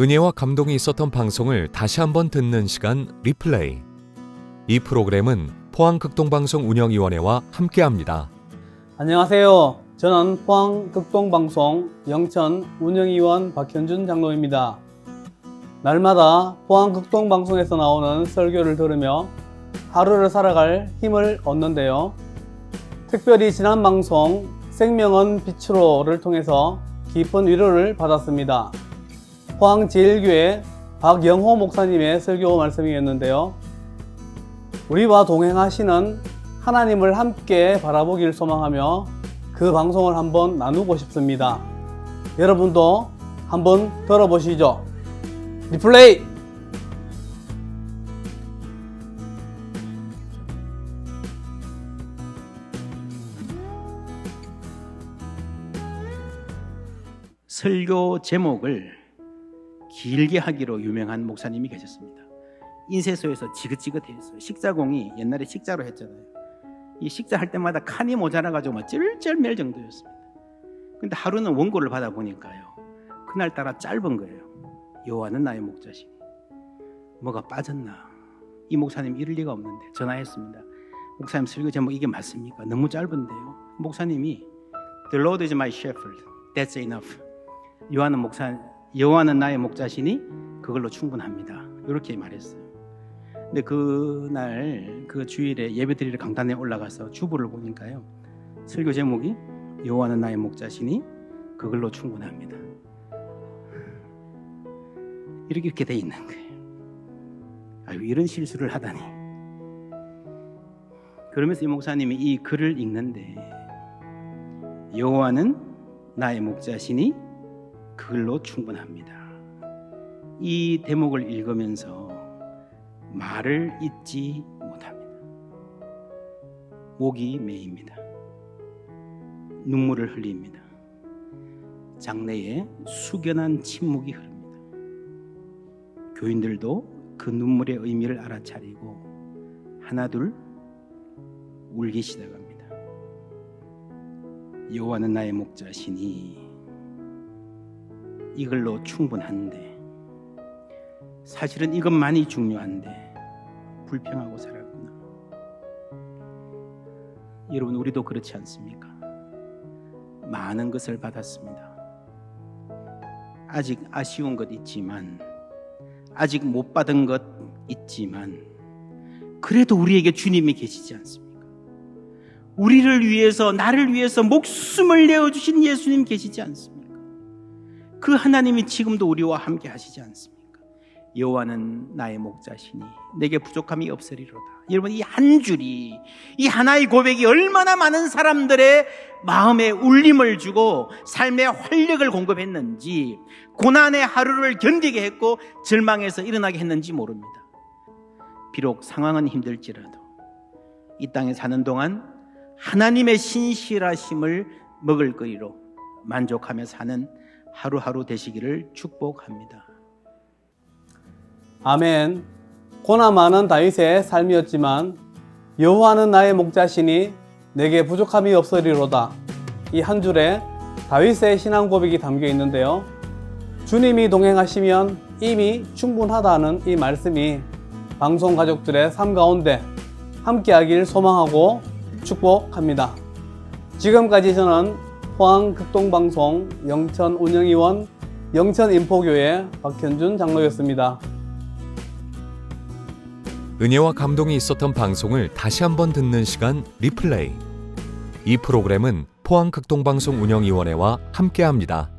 은혜와 감동이 있었던 방송을 다시 한번 듣는 시간 리플레이. 이 프로그램은 포항극동방송 운영위원회와 함께합니다. 안녕하세요. 저는 포항 극동방송 영천 운영위원 박현준 장로입니다. 날마다 포항 극동방송에서 나오는 설교를 들으며 하루를 살아갈 힘을 얻는데요. 특별히 지난 방송 생명은 빛으로를 통해서 깊은 위로를 받았습니다. 포항 제일교회 박영호 목사님의 설교 말씀이었는데요. 우리와 동행하시는 하나님을 함께 바라보길 소망하며 그 방송을 한번 나누고 싶습니다. 여러분도 한번 들어보시죠. 리플레이! 설교 제목을 길게 하기로 유명한 목사님이 계셨습니다. 인쇄소에서 지긋지긋했어요. 식자공이 옛날에 식자로 했잖아요. 이 식자 할 때마다 칸이 모자라가지고 막 쩔쩔맬 정도였습니다. 근데 하루는 원고를 받아 보니까요. 그날따라 짧은 거예요. 여호와는 나의 목자시니 뭐가 빠졌나? 이 목사님 이럴 리가 없는데 전화했습니다. 목사님 설교 제목 이게 맞습니까? 너무 짧은데요. 목사님이 The Lord is my shepherd. That's enough. 요한은 목사 여호와는 나의 목자시니 그걸로 충분합니다. 이렇게 말했어요. 근데 그날 그 주일에 예배드리러 강단에 올라가서 주보를 보니까요. 설교 제목이 여호와는 나의 목자시니 그걸로 충분합니다. 이렇게 이렇게 돼 있는 거예요. 아유 이런 실수를 하다니. 그러면서 이 목사님이 이 글을 읽는데 여호와는 나의 목자시니 그걸로 충분합니다. 이 대목을 읽으면서 말을 잇지 못합니다. 목이 메입니다. 눈물을 흘립니다. 장래에 숙연한 침묵이 흐릅니다. 교인들도 그 눈물의 의미를 알아차리고 하나둘 울기 시작합니다. 여호와는 나의 목자시니 이걸로 충분한데 사실은 이것만이 중요한데 불평하고 살았구나. 여러분 우리도 그렇지 않습니까? 많은 것을 받았습니다. 아직 아쉬운 것 있지만 아직 못 받은 것 있지만 그래도 우리에게 주님이 계시지 않습니까? 우리를 위해서 나를 위해서 목숨을 내어 주신 예수님 계시지 않습니까? 그 하나님이 지금도 우리와 함께 하시지 않습니까? 여호와는 나의 목자시니 내게 부족함이 없으리로다. 여러분 이 한 줄이 이 하나의 고백이 얼마나 많은 사람들의 마음에 울림을 주고 삶의 활력을 공급했는지 고난의 하루를 견디게 했고 절망에서 일어나게 했는지 모릅니다. 비록 상황은 힘들지라도 이 땅에 사는 동안 하나님의 신실하심을 먹을 거리로 만족하며 사는 하루하루 되시기를 축복합니다. 아멘. 고난 많은 다윗의 삶이었지만 여호와는 나의 목자시니 내게 부족함이 없으리로다. 이 한 줄에 다윗의 신앙 고백이 담겨 있는데요. 주님이 동행하시면 이미 충분하다는 이 말씀이 방송 가족들의 삶 가운데 함께하길 소망하고 축복합니다. 지금까지 저는 포항 극동방송 영천 운영위원 영천인포교회 박현준 장로였습니다. 은혜와 감동이 있었던 방송을 다시 한번 듣는 시간 리플레이. 이 프로그램은 포항극동방송 운영위원회와 함께합니다.